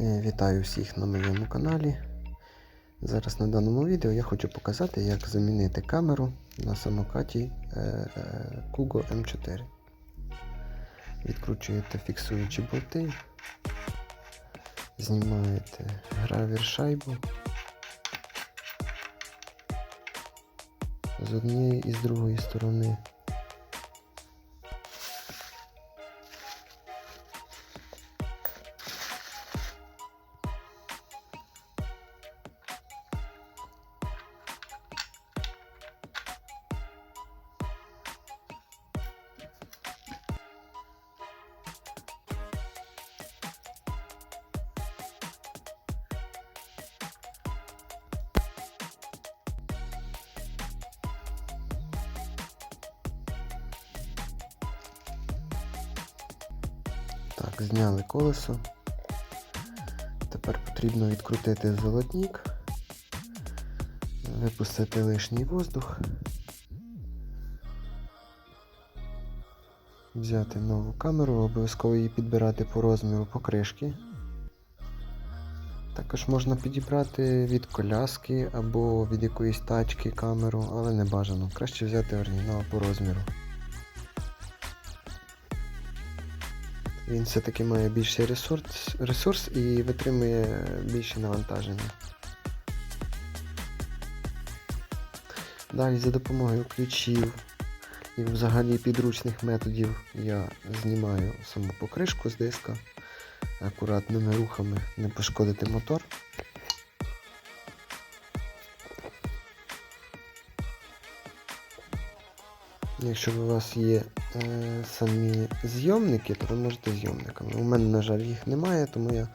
Вітаю всіх на моєму каналі. Зараз на даному відео я хочу показати, як замінити камеру на самокаті е, е, Kugo M4. Відкручуєте фіксуючі болти, знімаєте гравір шайбу з однієї і з другої сторони. Так, зняли колесо. Тепер потрібно відкрутити золотник, випустити лишній воздух, взяти нову камеру, обов'язково її підбирати по розміру покришки. Також можна підібрати від коляски або від якоїсь тачки камеру, але не бажано. Краще взяти оригінал по розміру. Він все-таки має більший ресурс, ресурс і витримує більше навантаження. Далі за допомогою ключів і взагалі підручних методів я знімаю саму покришку з диска акуратними рухами не пошкодити мотор. Якщо у вас є е, самі зйомники, то ви можете зйомниками. У мене, на жаль, їх немає, тому я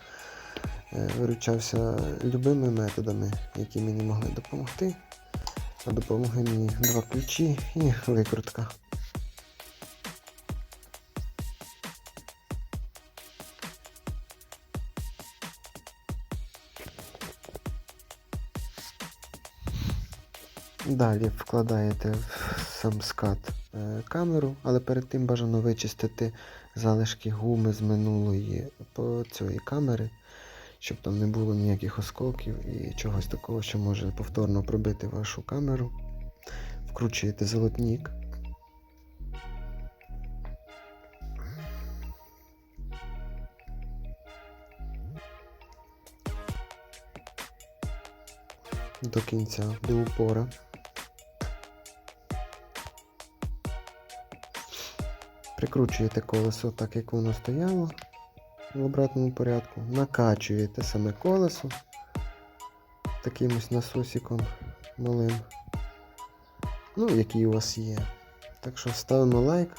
е, виручався любими методами, які мені могли допомогти. А допомогли мені два ключі і викрутка. Далі вкладаєте в сам скат е, камеру, але перед тим бажано вичистити залишки гуми з минулої по цієї камери, щоб там не було ніяких осколків і чогось такого, що може повторно пробити вашу камеру. Вкручуєте золотник. До кінця, до упора. Прикручуєте колесо так, як воно стояло в обратному порядку. Накачуєте саме колесо таким ось насосиком малим. Ну, який у вас є. Так що ставимо лайк,